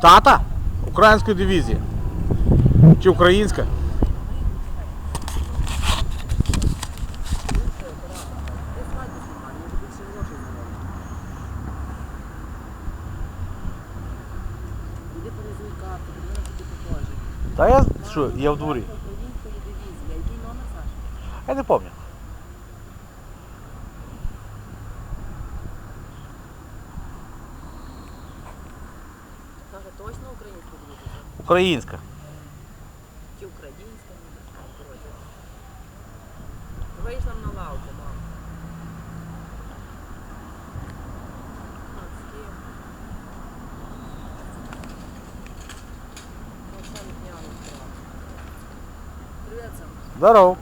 В тата? Української дивізії. Чи українська? Іди перезуй карту, буде вона тобі покаже. Та я що, я в дворі. Української дивізії. Який номер, Саша? Я не пам'ятаю. Саша, точно українська дивізія? Українська. Чи українська? Ну, коротше. Вийш нам на лавку, мам. А,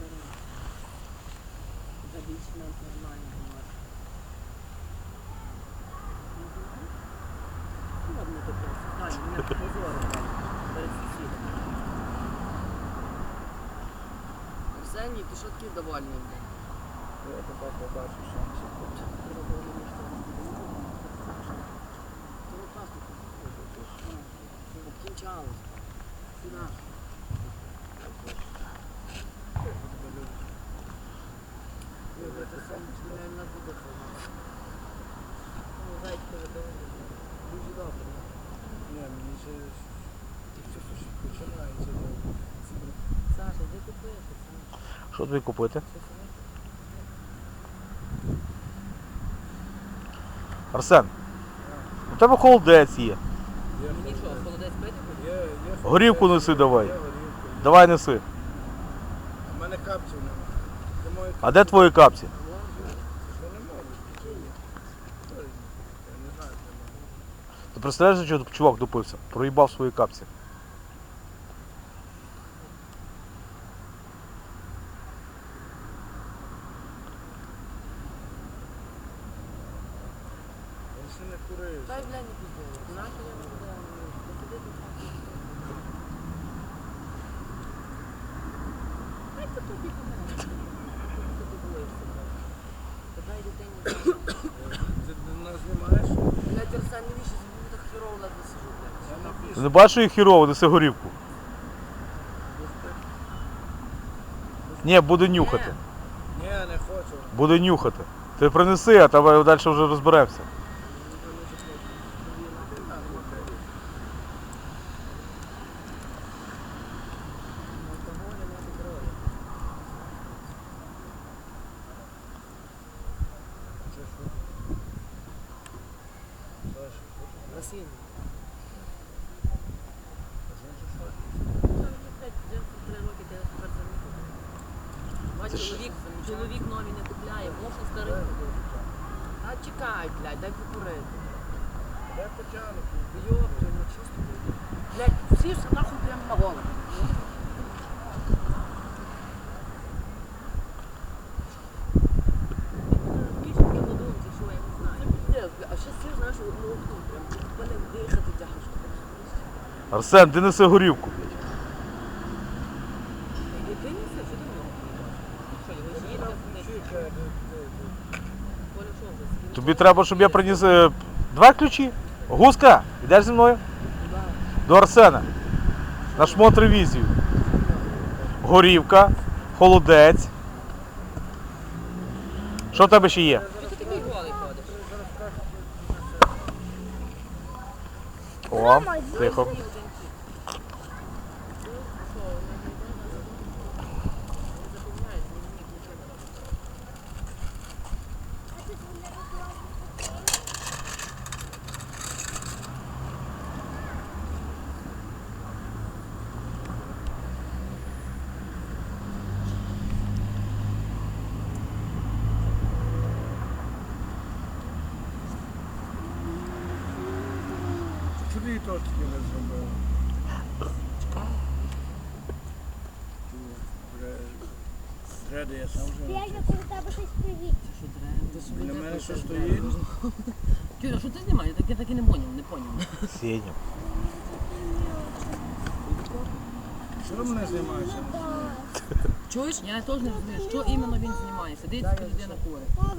Бери. Забільше нам нормально говорить. Ну, ладно, то просто. Дай, мене позорить перед сусідами. Арсеній, ти що такий довольний? блін? Я тепер побачу що він було хоче. Тому класно. Обкінчалось. Сюда. Це сам не буде формати. Ну, зайчика видовує. Дуже добре. Ні, мені ще якщо щось починається, то Саша, де купити? Саша? Що тобі купити? Арсен, у тебе холодець є. Мені що, холодець пити? Є, є Горівку неси давай. Давай неси. У мене капців немає. А де твої капці? Ти представляєш, що чувак допився? Проїбав свої капці. Я ще не курив. Дай, блядь, не піздуй. Нахуй я буду, посиди тут. Дай ти тобі помогу. Ти дивуєшся, блядь. Та дай дитині. Ти нас знімаєш? Блядь, Арсен, навіщо мені так херово ледве сижу. Я Ти напишу. не що їх хірово, неси горівку. Ні, буде нюхати. Ні, не хочу. Буде нюхати. Ти принеси, а давай далі вже розберемося. Алкоголя не крові. Це що? Саша, Василь. а знаєш що? Блядь, вже три роки ти тепер це не купив. Бач, Це ж- чоловік, чоловік нові не купляє, може старий купив. А чекай, блядь, дай покурити. Дай потягну. Йопта, ну чисто. Блядь, сівся нахуй прямо на голову. Більше таке подумати, що я не знаю. Пиздец, бля, А ще сів, знаєш, одну окну прям. Мене дихати тяжко. Арсен, ти неси горівку. Ти не все, що ти в нього Що, його з'їдять? Чекай, де- де- де. Коля, що вже? Тобі треба, щоб я приніс е, два ключі. Гуска, йдеш зі мною? До Арсена. На шмот ревізію. Горівка, холодець. Що в тебе ще є? Ти? О, тихо. Треди я сам вже Я коли тебе щось привіт. Що треба? Для мене що стоїть? Кіра, що ти знімаєш? Так я так і не поняв, не поняв. Сеня. Що ви мене знімаєте? Чуєш? Я теж не розумію, що іменно він знімає. Сидить кури. Мама,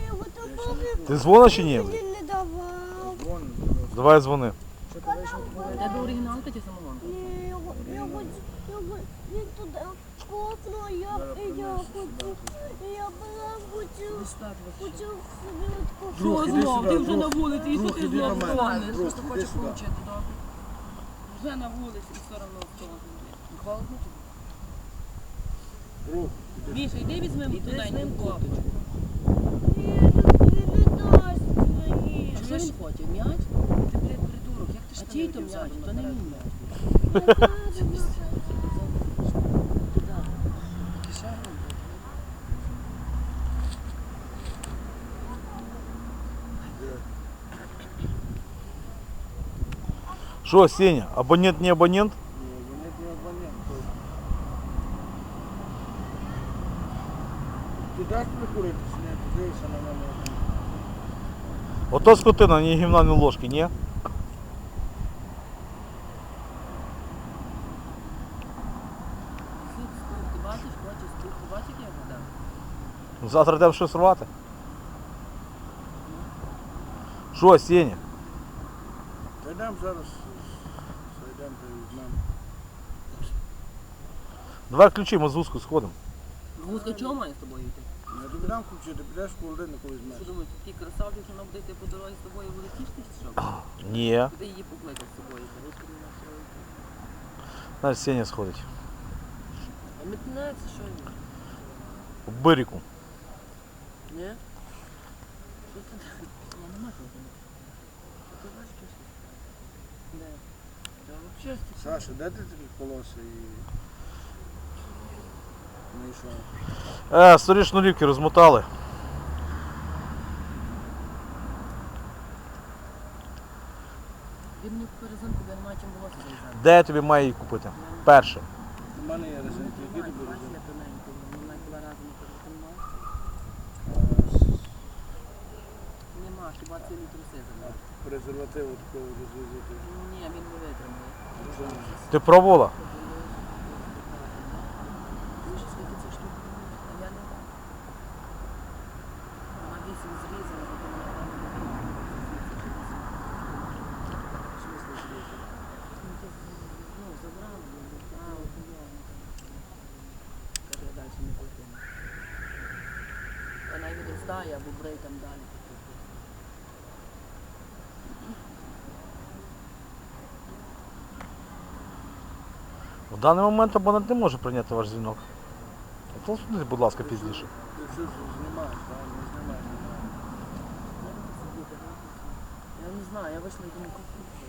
я його тобі Ти дзвониш чи ні? не давав. Давай дзвони. У тебе оригіналка чи самогонка? Ні, його, його, його, він туди копнув, я, я і я була хотів, хотів собі таку Що Друг, іди знов? сюди, Ти вже друг. на вулиці, і що Друг, ти іди знов до мене. гониш? Друг, Просто іди хочеш сюди. получити, добре? Вже на вулиці, і все одно в того. Холодно тобі? Друг, Міша, йди візьмемо тоненьку кофточку. Ні, він не дасть мені. А що він хоче? М'яч? Ти, блядь, придурок, як ти ж А чий то м'яч? То не мій м'яч. Що, Сеня, абонент не абонент? ні, вони не абонент. Ти даш прикурити чи ні? Ти дивишся на мене. Ото скотина, ні гімна, ні ложки, ні? Суд, стук, ти бачиш, хочеш стук, ти бачиш, як я вода? Завтра йдемо щось рвати. Що, Сеня? Та йдемо зараз, зайдемо та візьмемо. Давай ключі, ми з вузку сходимо. Гуска чого має з тобою йти? Я тобі дам ключі, ти підеш в холодильнику Що візьмеш. думаєш, такий красавчик, що вона буде йти по дорозі з тобою буде тішитись, чи що? Ні. Ти її покликав з собою, ти розкрив на все. Знаєш, Сеня сходить. А метнеться, що ні? У бирику. Ні? Що ти? Я не можу. Ти бачиш, що? Де? Та взагалі ти Саша, де ти тобі колоси і... знайшов? Е, старі шнурівки розмотали. Він мені перезинку, бо я не маю чим залізати. Де тобі має її купити? Перше. У мене є резинки, які тобі Бачиш, резинки? я тоненько, вона була разом, ти маєш? Нема, хіба цілі труси за мною. Презервативу такого розвізити. Ні, він не витримає. Ти пробувала? Дуже скільки це штук, а я не. Вона вісім вона там не зрізала? Ну, то, ну, а, от я. Каже, далі не. Вона або брей там далі. В даний момент абонент не може прийняти ваш дзвінок. Телефонуйте, будь ласка, пізніше. Ти що знімаєш, так? Не знімаєш. Я не сидіти, Я не знаю, я вийшла і думаю, як тут вийшла.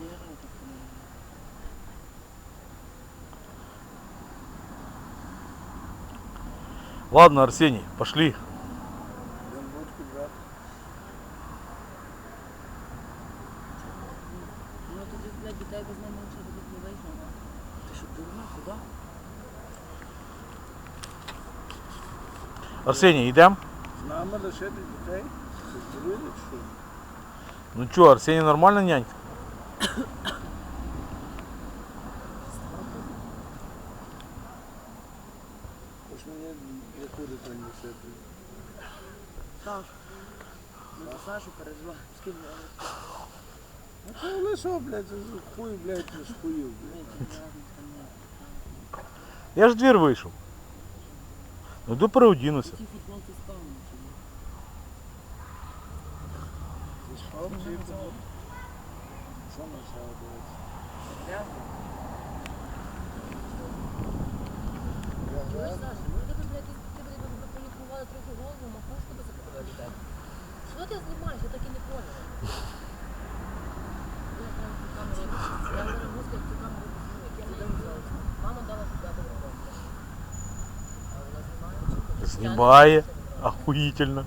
Я не знаю, як це не Ладно, Арсений, пошли. Він водку брати. Ну тоді, блядь, дітей без мене лише буде не вийшло. Дурна, куди? Арсеній, йдемо? З нами лишити дітей? Що? Ну що, Арсеній нормальна нянька? Хоч мені яку дитину лишити? Саш. Ну, за Сашу переживай. З ким я Ну то лишо, блядь, хуй, блядь, не шкуїв, блядь. розумію, там ні. Я ж в двір вийшов. Ну йду переодінуся. Ті футболки спав чи ні? Ти спав, чи як? Що на це робити? Грязно? Чуєш, Саша, може ти, блядь, ти, ти, блядь, би полікувала трохи голову, макушку би закрила від тебе. Що ти знімаєш? Я так і не поняла. Снимає. Охуительно.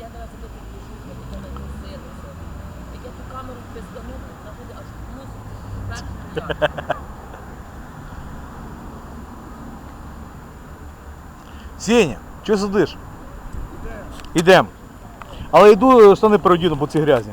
Я зараз до підпишу, як я ту камеру пиздану, вона буде аж музику. Так, Сеня, чого сидиш? Ідемо. Але йду е, штани переодіну, бо ці грязні.